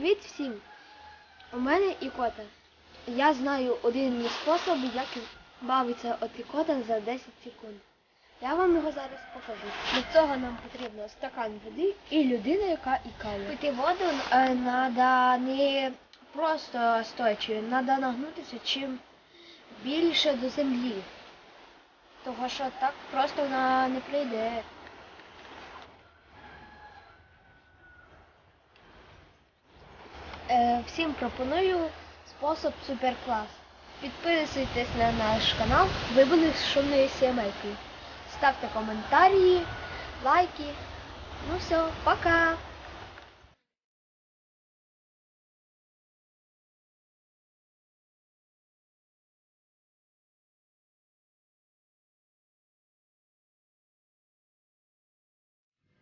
Привіт всім! У мене ікота. Я знаю один спосіб, як бавиться от ікота за 10 секунд. Я вам його зараз покажу. Для цього нам потрібно стакан води і людина, яка ікає. Пити воду треба не просто стоячи, треба нагнутися чим більше до землі. Того що так просто вона не прийде. Всім пропоную спосіб суперклас. Підписуйтесь на наш канал, ви з шумною сімейкою. Ставте коментарі, лайки. Ну все, пока!